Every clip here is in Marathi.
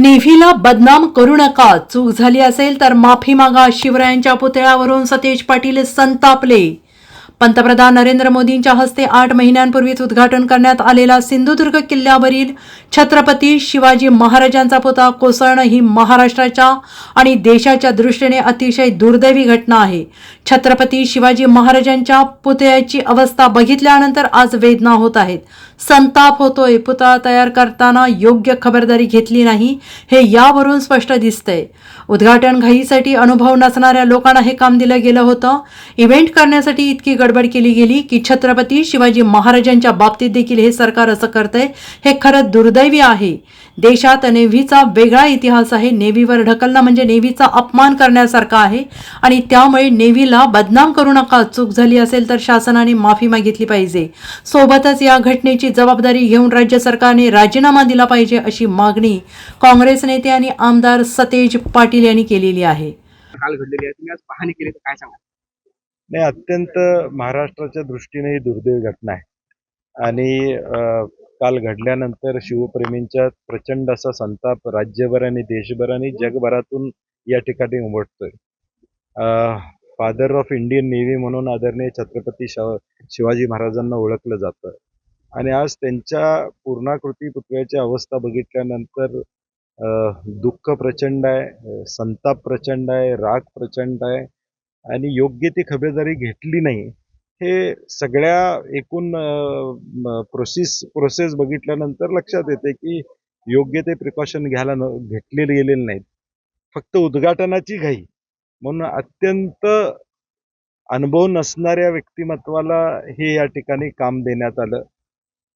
नेव्हीला बदनाम करू नका. चूक झाली असेल तर माफी मागा. शिवरायांच्या पुतळ्यावरून सतेज पाटील संतापले. पंतप्रधान नरेंद्र मोदींच्या हस्ते आठ महिन्यांपूर्वीच उद्घाटन करण्यात आलेला सिंधुदुर्ग किल्ल्यावरील छत्रपती शिवाजी महाराजांचा पुतळा कोसळणं ही महाराष्ट्राच्या आणि देशाच्या दृष्टीने अतिशय दुर्दैवी घटना आहे. छत्रपती शिवाजी महाराजांच्या पुतळ्याची अवस्था बघितल्यानंतर आज वेदना होत आहेत. संताप होतोय. पुतळा तयार करताना योग्य खबरदारी घेतली नाही हे यावरून स्पष्ट दिसतंय. उद्घाटन घाईसाठी अनुभव नसणाऱ्या लोकांना हे काम दिलं गेलं होतं. इव्हेंट करण्यासाठी इतकी गडबड केली गेली की छत्रपती शिवाजी महाराजांच्या बाबतीत देखील हे सरकार असं करतंय हे खरं दुर्दैवी आहे. देशात नेव्हीचा वेगळा इतिहास आहे. नेव्हीवर ढकलणं म्हणजे नेव्हीचा अपमान करण्यासारखा आहे. आणि त्यामुळे नेव्हीला बदनाम करू नका चूक झाली असेल तर शासनाने माफी मागितली पाहिजे. सोबतच या घटनेची जबाबदारी घेऊन राज्य सरकारने राजीनामा दिला पाहिजे अशी मागणी काँग्रेस नेते आणि आमदार सतेज पाटील यांनी केलेली आहे. काल घडलेली आहे. तुम्ही आज पाहणी केली तर काय सांगा नाही अत्यंत महाराष्ट्राच्या दृष्टीने ही दुर्दैवी घटना आहे. आणि काल घडल्यानंतर शिवप्रेमींच्या प्रचंड असा संताप राज्यभर आणि देशभर आणि जगभरातून या ठिकाणी उमटतोय. फादर ऑफ इंडियन नेव्ही म्हणून आदरणीय छत्रपती शिवाजी महाराजांना ओळखलं जातं. आणि आज त्यांच्या पूर्णाकृती पुतळ्याची अवस्था बघितल्यानंतर दुःख प्रचंड आहे संताप प्रचंड आहे राग प्रचंड आहे. आणि योग्य ती खबरदारी घेतली नाही हे सगळ्या एकूण प्रोसेस प्रोसेस बघितल्यानंतर लक्षात येते की योग्य ते प्रिकॉशन घ्यायला न घेतलेले गेलेले नाहीत. फक्त उद्घाटनाची घाई. म्हणून अत्यंत अनुभव नसणाऱ्या व्यक्तिमत्वाला हे या ठिकाणी काम देण्यात आलं.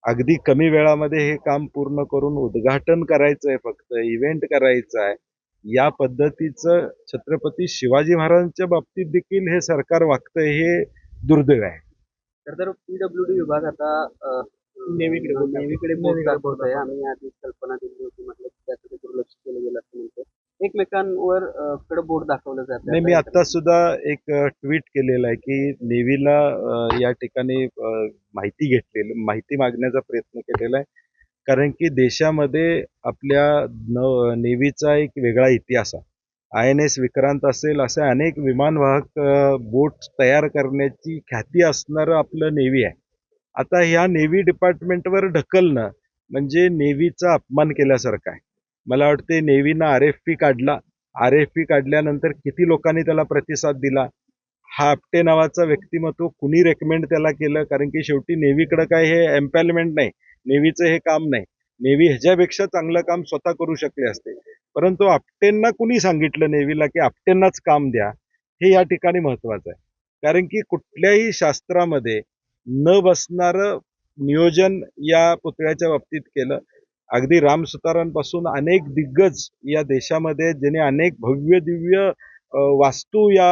अगदी कमी वेळामध्ये हे काम पूर्ण करून उद्घाटन करायचं आहे फक्त इव्हेंट करायचं आहे या पद्धतीचं छत्रपती शिवाजी महाराजांच्या बाबतीत देखील हे सरकार वागतंय हे दुर्दैव आहे. तर तर पीडब्ल्यूडी विभाग आता नेव्हीकडे नेव्हीकडे बोट दाखवत आहे आम्ही आधी कल्पना दिली होती म्हटलं की त्याकडे दुर्लक्ष केलं गेलं असं म्हणतो एकमेकांवर कडे बोट दाखवलं जातं नाही मी आता सुद्धा एक ट्विट केलेलं आहे की नेव्हीला या ठिकाणी माहिती घेतलेली माहिती मागण्याचा प्रयत्न केलेला आहे. कारण की देशामध्ये आपल्या न नेव्हीचा एक वेगळा इतिहास आहे. आय एन एस विक्रांत असेल असे अनेक विमानवाहक बोट तयार करण्याची ख्याती असणारं आपलं नेव्ही आहे. आता ह्या नेव्ही डिपार्टमेंटवर ढकलणं म्हणजे नेव्हीचा अपमान केल्यासारखं आहे. मला वाटते नेव्हीनं आर एफ पी काढला. आर एफ पी काढल्यानंतर किती लोकांनी त्याला प्रतिसाद दिला? हा आपटे नावाचा व्यक्तिमत्व कुणी रेकमेंड त्याला केलं? कारण की शेवटी नेव्हीकडं काय हे एम्पॅलमेंट नाही. नेव्हीचं हे काम नाही. नेव्ही ह्याच्यापेक्षा चांगलं काम स्वतः करू शकले असते. परंतु आपटेंना कुणी सांगितलं नेव्हीला की आपटेंनाच काम द्या हे या ठिकाणी महत्वाचं आहे. कारण की कुठल्याही शास्त्रामध्ये न बसणारं नियोजन या पुतळ्याच्या बाबतीत केलं. अगदी राम सुतारांपासून अनेक दिग्गज या देशामध्ये ज्याने अनेक भव्य दिव्य वास्तू या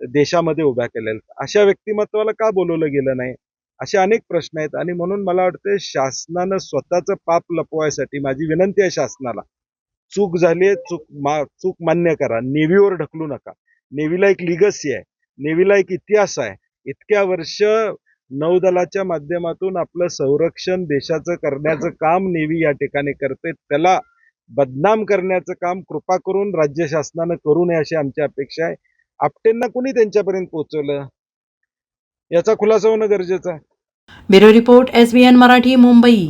देशामध्ये उभ्या केलेल्या आहेत. अशा व्यक्तिमत्वाला का बोलवलं गेलं नाही? असे अनेक प्रश्न आहेत. आणि म्हणून मला वाटतं शासनानं स्वतःचं पाप लपवायसाठी माझी विनंती आहे शासनाला. चूक झाली आहे चूक मा चूक मान्य करा. नेव्हीवर ढकलू नका. नेव्हीला एक लिगसी आहे. नेव्हीला एक इतिहास आहे. इतक्या वर्ष नौदलाच्या माध्यमातून आपलं संरक्षण देशाचं करण्याचं काम नेव्ही या ठिकाणी करते. त्याला बदनाम करण्याचं काम कृपा करून राज्य शासनानं करू नये अशी आमची अपेक्षा आहे. आपटेंना कुणी त्यांच्यापर्यंत पोहोचवलं? याचा खुलासा होणं गरजेचं आहे. Bureau report S Marathi Mumbai.